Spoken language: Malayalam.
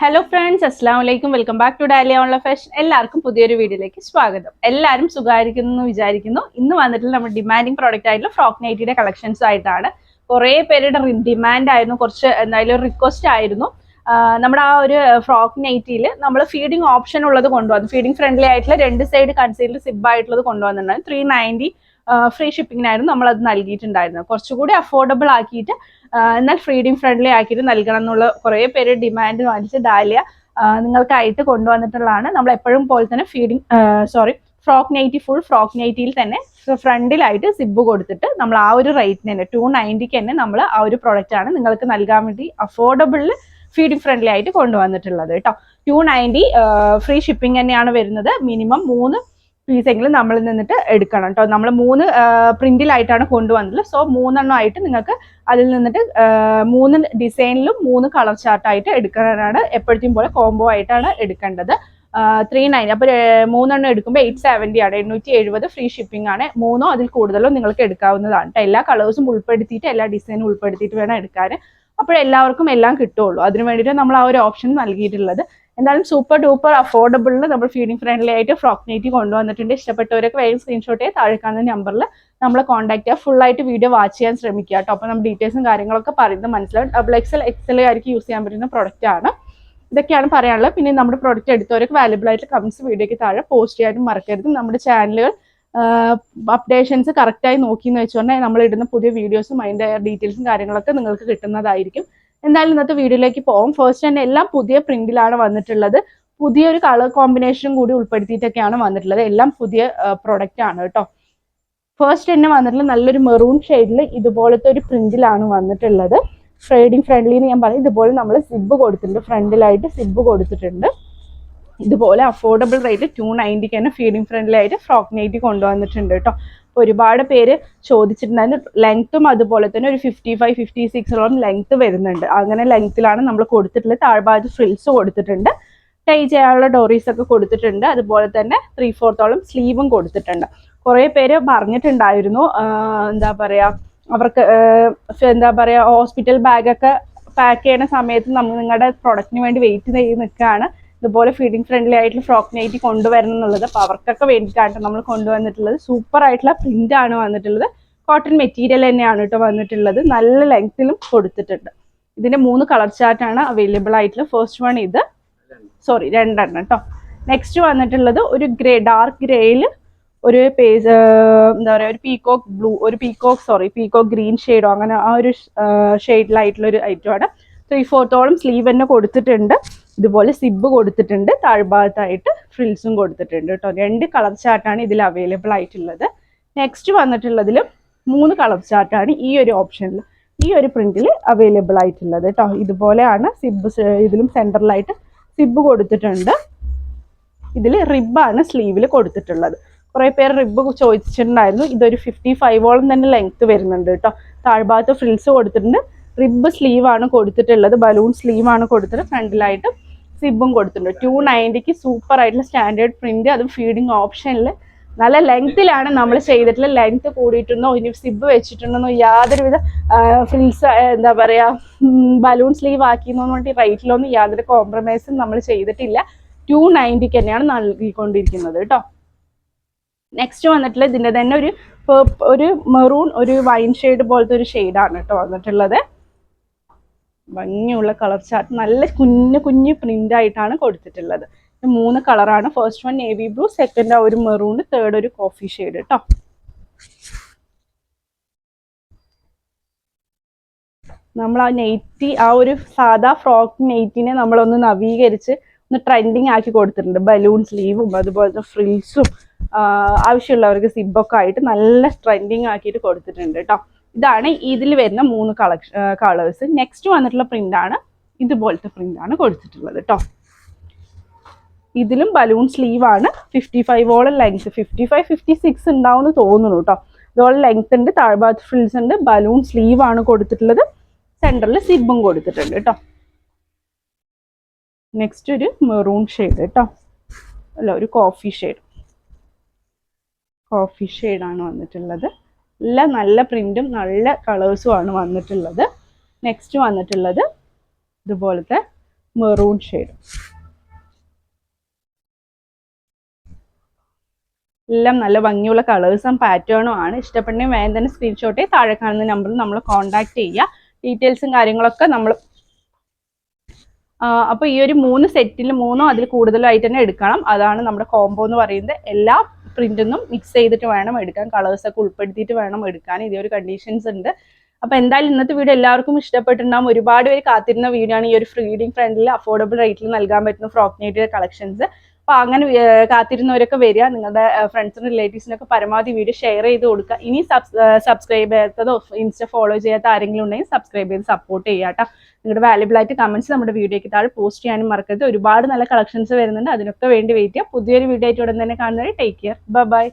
ഹലോ ഫ്രണ്ട്സ് അസ്സാം വലൈക്കും welcome back to Dalia online fashion എല്ലാവർക്കും പുതിയൊരു വീഡിയോയിലേക്ക് സ്വാഗതം. എല്ലാവരും സുഖമായിരിക്കുന്നു എന്ന് വിചാരിക്കുന്നു. ഇന്ന് വന്നിട്ടുള്ള നമ്മുടെ ഡിമാൻഡിങ് പ്രോഡക്റ്റ് ആയിട്ടുള്ള ഫ്രോക്ക് നൈറ്റിയുടെ കളക്ഷൻസ് ആയിട്ടാണ്. കുറേ പേരുടെ ഡിമാൻഡ് ആയിരുന്നു. കുറച്ച് എന്തായാലും റിക്വസ്റ്റ് ആയിരുന്നു. നമ്മുടെ ആ ഒരു ഫ്രോക്ക് നൈറ്റിയിൽ നമ്മൾ ഫീഡിങ് ഓപ്ഷൻ ഉള്ളത് കൊണ്ടുവന്നു. ഫീഡിങ് ഫ്രണ്ട്ലി ആയിട്ടുള്ള രണ്ട് സൈഡ് കൺസീൽഡ് സിബ് ആയിട്ടുള്ളത് കൊണ്ടുവന്നിട്ടുണ്ടായിരുന്നു. ത്രീ നയന്റി ഫ്രീ ഷിപ്പിങ്ങിനായിരുന്നു നമ്മൾ അത് നൽകിയിട്ടുണ്ടായിരുന്നത്. കുറച്ചുകൂടി അഫോർഡബിൾ ആക്കിയിട്ട് എന്നാൽ ഫ്രീഡിം ഫ്രണ്ട്ലി ആക്കിയിട്ട് നൽകണം എന്നുള്ള കുറേ പേര് ഡിമാൻഡ് വാങ്ങിച്ച് ഡാലിയ നിങ്ങൾക്കായിട്ട് കൊണ്ടുവന്നിട്ടുള്ളതാണ്. നമ്മൾ എപ്പോഴും പോലെ തന്നെ feeding sorry frock nighty full frock നൈറ്റിയിൽ തന്നെ ഫ്രണ്ടിലായിട്ട് സിബ് കൊടുത്തിട്ട് നമ്മൾ ആ ഒരു റേറ്റിന് തന്നെ ടു നയന്റിക്ക് തന്നെ നമ്മൾ ആ ഒരു ആണ് നിങ്ങൾക്ക് നൽകാൻ വേണ്ടി അഫോർഡബിളിൽ ഫീഡിങ് ഫ്രണ്ട്ലി ആയിട്ട് കൊണ്ടുവന്നിട്ടുള്ളത് കേട്ടോ. ടു നയന്റി ഫ്രീ ഷിപ്പിംഗ് തന്നെയാണ് വരുന്നത്. മിനിമം മൂന്ന് പീസെങ്കിലും നമ്മൾ നിന്നിട്ട് എടുക്കണം കേട്ടോ നമ്മൾ മൂന്ന് പ്രിന്റിലായിട്ടാണ് കൊണ്ടുവന്നത്. സോ മൂന്നെണ്ണം ആയിട്ട് നിങ്ങൾക്ക് അതിൽ നിന്നിട്ട് മൂന്ന് ഡിസൈനിലും മൂന്ന് കളർ ചാർട്ടായിട്ട് എടുക്കാനാണ് എപ്പോഴത്തെയും പോലെ കോംബോ ആയിട്ടാണ് എടുക്കേണ്ടത്. ത്രീ നയൻ അപ്പോൾ മൂന്നെണ്ണം എടുക്കുമ്പോൾ എയ്റ്റ് സെവന്റി ആണ്. എണ്ണൂറ്റി എഴുപത് ഫ്രീ ഷിപ്പിംഗ് ആണ്. മൂന്നോ അതിൽ കൂടുതലോ നിങ്ങൾക്ക് എടുക്കാവുന്നതാണ് കേട്ടോ എല്ലാ കളേഴ്സും ഉൾപ്പെടുത്തിയിട്ട് എല്ലാ ഡിസൈനും ഉൾപ്പെടുത്തിയിട്ട് വേണം എടുക്കാൻ അപ്പോൾ എല്ലാവർക്കും എല്ലാം കിട്ടുള്ളൂ. അതിന് വേണ്ടിയിട്ട് നമ്മൾ ആ ഒരു ഓപ്ഷൻ നൽകിയിട്ടുള്ളത്. എന്തായാലും സൂപ്പർ ഡൂപ്പർ അഫോർഡബിളിൽ നമ്മൾ ഫീഡിംഗ് ഫ്രണ്ട്ലി ആയിട്ട് ഫ്രോക്ക് നൈറ്റി കൊണ്ടുവന്നിട്ടുണ്ട്. ഇഷ്ടപ്പെട്ടവരൊക്കെ വേഗം സ്ക്രീൻഷോട്ട് താഴെ കാണുന്ന നമ്പറിൽ നമ്മളെ കോൺടാക്ട് ചെയ്യുക ഫുൾ ആയിട്ട് വീഡിയോ വാച്ച് ചെയ്യാൻ ശ്രമിക്കുക കേട്ടോ. അപ്പോൾ നമ്മൾ ഡീറ്റെയിൽസും കാര്യങ്ങളൊക്കെ പറയുന്നത് മനസ്സിലാവും. ഡബിൾ എക്സൽ എക്സൽ ആയിരിക്കും യൂസ് ചെയ്യാൻ പറ്റുന്ന പ്രൊഡക്റ്റ് ആണ്. ഇതൊക്കെയാണ് പറയാനുള്ളത്. പിന്നെ നമ്മുടെ പ്രൊഡക്റ്റ് എടുത്തവരൊക്കെ വാലുബിൾ ആയിട്ട് കമൻസ് വീഡിയോയ്ക്ക് താഴെ പോസ്റ്റ് ചെയ്യാനും മറക്കരുത്. നമ്മുടെ ചാനലുകൾ അപ്ഡേഷൻസ് കറക്റ്റായി നോക്കിയെന്ന് വെച്ചുകൊണ്ടാൽ നമ്മൾ ഇടുന്ന പുതിയ വീഡിയോസും അതിന്റെ ഡീറ്റെയിൽസും കാര്യങ്ങളൊക്കെ നിങ്ങൾക്ക് കിട്ടുന്നതായിരിക്കും. എന്തായാലും ഇന്നത്തെ വീഡിയോയിലേക്ക് പോകും ഫസ്റ്റ് തന്നെ എല്ലാം പുതിയ പ്രിന്റിലാണ് വന്നിട്ടുള്ളത്. പുതിയൊരു കളർ കോമ്പിനേഷനും കൂടി ഉൾപ്പെടുത്തിയിട്ടൊക്കെയാണ് വന്നിട്ടുള്ളത്. എല്ലാം പുതിയ പ്രൊഡക്റ്റ് ആണ് കേട്ടോ. ഫസ്റ്റ് തന്നെ വന്നിട്ടുള്ള നല്ലൊരു മെറൂൺ ഷെയ്ഡിൽ ഇതുപോലത്തെ ഒരു പ്രിന്റിലാണ് വന്നിട്ടുള്ളത്. ഷെയ്ഡിങ് ഫ്രണ്ട്ലി എന്ന് ഞാൻ പറയും. ഇതുപോലെ നമ്മൾ സിബ് കൊടുത്തിട്ടുണ്ട്. ഫ്രണ്ടിലായിട്ട് സിബ് കൊടുത്തിട്ടുണ്ട്. ഇതുപോലെ അഫോർഡബിൾ റേറ്റ് ടു നയന്റിക്ക് തന്നെ ഫീഡിങ് ഫ്രണ്ട്ലി ആയിട്ട് ഫ്രോക്ക് നൈറ്റി കൊണ്ടുവന്നിട്ടുണ്ട് കേട്ടോ. ഒരുപാട് പേര് ചോദിച്ചിട്ടുണ്ടായിരുന്നു ലെങ്ത്തും അതുപോലെ തന്നെ ഒരു ഫിഫ്റ്റി ഫൈവ് ഫിഫ്റ്റി സിക്സോളം ലെങ്ത്ത് വരുന്നുണ്ട്. അങ്ങനെ ലെങ്ത്തിലാണ് നമ്മൾ കൊടുത്തിട്ടുള്ളത്. താഴ്ഭാഗത്ത് ഫ്രിൽസ് കൊടുത്തിട്ടുണ്ട്. ടൈ ചെയ്യാനുള്ള ഡോറീസ് ഒക്കെ കൊടുത്തിട്ടുണ്ട്. അതുപോലെ തന്നെ ത്രീ ഫോർത്തോളം സ്ലീവും കൊടുത്തിട്ടുണ്ട്. കുറേ പേര് പറഞ്ഞിട്ടുണ്ടായിരുന്നു. എന്താ പറയാ അവർക്ക് എന്താ പറയാ ഹോസ്പിറ്റൽ ബാഗൊക്കെ പാക്ക് ചെയ്യുന്ന സമയത്ത് നമ്മൾ നിങ്ങളുടെ പ്രൊഡക്റ്റിന് വേണ്ടി വെയിറ്റ് ചെയ്ത് നിൽക്കുകയാണ് ഇതുപോലെ ഫീഡിങ് ഫ്രണ്ട്ലി ആയിട്ടുള്ള ഫ്രോക്ക് നൈറ്റി കൊണ്ടുവരണം എന്നുള്ളത്. അപ്പോൾ അവർക്കൊക്കെ വേണ്ടിയിട്ടാണ് നമ്മൾ കൊണ്ടുവന്നിട്ടുള്ളത്. സൂപ്പർ ആയിട്ടുള്ള പ്രിന്റ് ആണ് വന്നിട്ടുള്ളത്. കോട്ടൺ മെറ്റീരിയൽ തന്നെയാണ് കേട്ടോ വന്നിട്ടുള്ളത്. നല്ല ലെങ്ത്തിലും കൊടുത്തിട്ടുണ്ട്. ഇതിന്റെ മൂന്ന് കളർ ചാർട്ടാണ് അവൈലബിൾ ആയിട്ടുള്ളത് ഫസ്റ്റ് വൺ ഇത്. സോറി രണ്ടെണ്ണം കേട്ടോ നെക്സ്റ്റ് വന്നിട്ടുള്ളത് ഒരു ഗ്രേ ഡാർക്ക് ഗ്രേയിൽ ഒരു പേജ് എന്താ പറയുക ഒരു പീകോക്ക് ബ്ലൂ ഒരു പീകോക്ക് സോറി പീകോക്ക് ഗ്രീൻ ഷെയ്ഡോ അങ്ങനെ ആ ഒരു ഷെയ്ഡിലായിട്ടുള്ള ഒരു ഐറ്റമാണ് ത്രീ ഫോർത്തോളം സ്ലീവ് തന്നെ കൊടുത്തിട്ടുണ്ട്. ഇതുപോലെ സിബ് കൊടുത്തിട്ടുണ്ട്. താഴ്ഭാഗത്തായിട്ട് ഫ്രിൽസും കൊടുത്തിട്ടുണ്ട് കേട്ടോ. രണ്ട് കളർ ചാർട്ടാണ് ഇതിൽ അവൈലബിൾ ആയിട്ടുള്ളത്. നെക്സ്റ്റ് വന്നിട്ടുള്ളതിലും മൂന്ന് കളർ ചാർട്ടാണ് ഈ ഒരു ഓപ്ഷനിൽ ഈ ഒരു പ്രിന്റിൽ അവൈലബിൾ ആയിട്ടുള്ളത് കേട്ടോ. ഇതുപോലെയാണ് സിബ് ഇതിലും സെന്ററിലായിട്ട് സിബ് കൊടുത്തിട്ടുണ്ട്. ഇതിൽ റിബാണ് സ്ലീവിൽ കൊടുത്തിട്ടുള്ളത്. കുറേ പേർ റിബ് ചോദിച്ചിട്ടുണ്ടായിരുന്നു. ഇതൊരു ഫിഫ്റ്റി ഫൈവോളം തന്നെ ലെങ്ത്ത് വരുന്നുണ്ട് കേട്ടോ. താഴ്ഭാഗത്ത് ഫ്രിൽസ് കൊടുത്തിട്ടുണ്ട്. റിബ് സ്ലീവാണ് കൊടുത്തിട്ടുള്ളത്. ബലൂൺ സ്ലീവാണ് കൊടുത്തിട്ട് ഫ്രണ്ടിലായിട്ട് സിബും കൊടുത്തിട്ടുണ്ട്. ടു നയന്റിക്ക് സൂപ്പർ ആയിട്ടുള്ള സ്റ്റാൻഡേർഡ് പ്രിന്റ് അത് ഫീഡിങ് ഓപ്ഷനിൽ നല്ല ലെങ്ത്തിലാണ് നമ്മൾ ചെയ്തിട്ടുള്ള ലെങ്ത് കൂടിയിട്ടുണ്ടോ? ഇനി സിബ് വെച്ചിട്ടുണ്ടെന്നോ? യാതൊരുവിധ ഫ്രിൽസ് എന്താ പറയുക ബലൂൺ സ്ലീവ് ആക്കിയെന്നോ വേണ്ടി റേറ്റിലൊന്നും യാതൊരു കോംപ്രമൈസും നമ്മൾ ചെയ്തിട്ടില്ല. ടു നയന്റിക്ക് തന്നെയാണ് നൽകിക്കൊണ്ടിരിക്കുന്നത് കേട്ടോ നെക്സ്റ്റ് വന്നിട്ടുള്ള ഇതിന്റെ തന്നെ ഒരു ഒരു മെറൂൺ ഒരു വൈൻ ഷെയ്ഡ് പോലത്തെ ഒരു ഷെയ്ഡാണ് കേട്ടോ വന്നിട്ടുള്ളത്. ഭംഗിയുള്ള കളർ ചാർട്ട് നല്ല കുഞ്ഞു കുഞ്ഞു പ്രിന്റ് ആയിട്ടാണ് കൊടുത്തിട്ടുള്ളത്. മൂന്ന് കളറാണ് first one navy blue second ആ ഒരു മെറൂൺ തേർഡ് ഒരു കോഫി ഷെയ്ഡ് കേട്ടോ നമ്മൾ ആ നെയ്റ്റി ആ ഒരു സാധാ ഫ്രോക്ക് നെയ്റ്റിനെ നമ്മളൊന്ന് നവീകരിച്ച് ഒന്ന് ട്രെൻഡിങ് ആക്കി കൊടുത്തിട്ടുണ്ട്. ബലൂൺ സ്ലീവും അതുപോലത്തെ ഫ്രിൽസും ആവശ്യമുള്ളവർക്ക് സിബൊക്കെ ആയിട്ട് നല്ല ട്രെൻഡിങ് ആക്കിയിട്ട് കൊടുത്തിട്ടുണ്ട് കേട്ടോ ഇതാണ് ഇതിൽ വരുന്ന മൂന്ന് കളക്ഷൻ കളേഴ്സ് നെക്സ്റ്റ് വന്നിട്ടുള്ള പ്രിന്റ് ആണ് ഇതുപോലത്തെ പ്രിന്റ് ആണ് കൊടുത്തിട്ടുള്ളത് കേട്ടോ ഇതിലും ബലൂൺ സ്ലീവ് ആണ്. Fifty ഫൈവോളം length fifty five fifty six ഉണ്ടാവുമെന്ന് തോന്നുന്നു കേട്ടോ ഇതുപോലെ ലെങ്ത് ഉണ്ട്. താഴ്ഭാഗത്ത് ഫ്രിൽസ് ഉണ്ട്. ബലൂൺ സ്ലീവ് ആണ് കൊടുത്തിട്ടുള്ളത്. സെന്ററിൽ സിബും കൊടുത്തിട്ടുണ്ട് കേട്ടോ നെക്സ്റ്റ് ഒരു മെറൂൺ ഷെയ്ഡ് കേട്ടോ അല്ല ഒരു കോഫി ഷെയ്ഡ് കോഫി ഷെയ്ഡാണ് വന്നിട്ടുള്ളത്. എല്ലാം നല്ല പ്രിന്റും നല്ല കളേഴ്സും ആണ് വന്നിട്ടുള്ളത്. നെക്സ്റ്റ് വന്നിട്ടുള്ളത് ഇതുപോലത്തെ മെറൂൺ ഷെയ്ഡ്. എല്ലാം നല്ല ഭംഗിയുള്ള കളേഴ്സും പാറ്റേണും ആണ്. ഇഷ്ടപ്പെടുന്ന വേഗം തന്നെ സ്ക്രീൻഷോട്ട് താഴെ കാണുന്ന നമ്പറിൽ നമ്മൾ കോൺടാക്ട് ചെയ്യുക. ഡീറ്റെയിൽസും കാര്യങ്ങളൊക്കെ നമ്മൾ അപ്പോൾ ഈ ഒരു മൂന്ന് സെറ്റിൽ മൂന്നോ അതിൽ കൂടുതലായിട്ട് തന്നെ എടുക്കണം. അതാണ് നമ്മുടെ കോംബോ എന്ന് പറയുന്നത്. എല്ലാ പ്രിന്റൊന്നും മിക്സ് ചെയ്തിട്ട് വേണം എടുക്കാൻ കളേഴ്സ് ഒക്കെ ഉൾപ്പെടുത്തിയിട്ട് വേണം എടുക്കാൻ. ഇതേ ഒരു കണ്ടീഷൻസ് ഉണ്ട്. അപ്പൊ എന്തായാലും ഇന്നത്തെ വീഡിയോ എല്ലാവർക്കും ഇഷ്ടപ്പെട്ടിട്ടുണ്ടാവും. ഒരുപാട് പേര് കാത്തിരുന്ന വീഡിയോ ആണ് ഈ ഒരു ഫ്രീഡിംഗ് ഫ്രണ്ടിൽ അഫോർഡബിൾ റേറ്റിൽ നൽകാൻ പറ്റുന്ന ഫ്രോക്ക് നൈറ്റ് കളക്ഷൻസ് അപ്പൊ അങ്ങനെ കാത്തിരുന്നവരൊക്കെ വരിക. നിങ്ങളുടെ ഫ്രണ്ട്സിനും റിലേറ്റീവ്സിനൊക്കെ പരമാവധി വീഡിയോ ഷെയർ ചെയ്ത് കൊടുക്കുക. ഇനി സബ്സ്ക്രൈബ് ചെയ്യാത്തതോ ഇൻസ്റ്റ ഫോളോ ചെയ്യാത്ത ആരെങ്കിലും ഉണ്ടെങ്കിൽ സബ്സ്ക്രൈബ് ചെയ്ത് സപ്പോർട്ട് ചെയ്യുക കേട്ടോ. നിങ്ങളുടെ വാല്യബിൾ ആയിട്ട് കമന്റ്സ് നമ്മുടെ വീഡിയോയ്ക്ക് താഴെ പോസ്റ്റ് ചെയ്യാനും മറക്കരുത്. ഒരുപാട് നല്ല കളക്ഷൻസ് വരുന്നുണ്ട്. അതിനൊക്കെ വേണ്ടി വെയിറ്റ് ചെയ്യുക. പുതിയൊരു വീഡിയോ ആയിട്ട് ഉടൻ തന്നെ കാണുന്നവരെ ടേക്ക് കെയർ ബൈ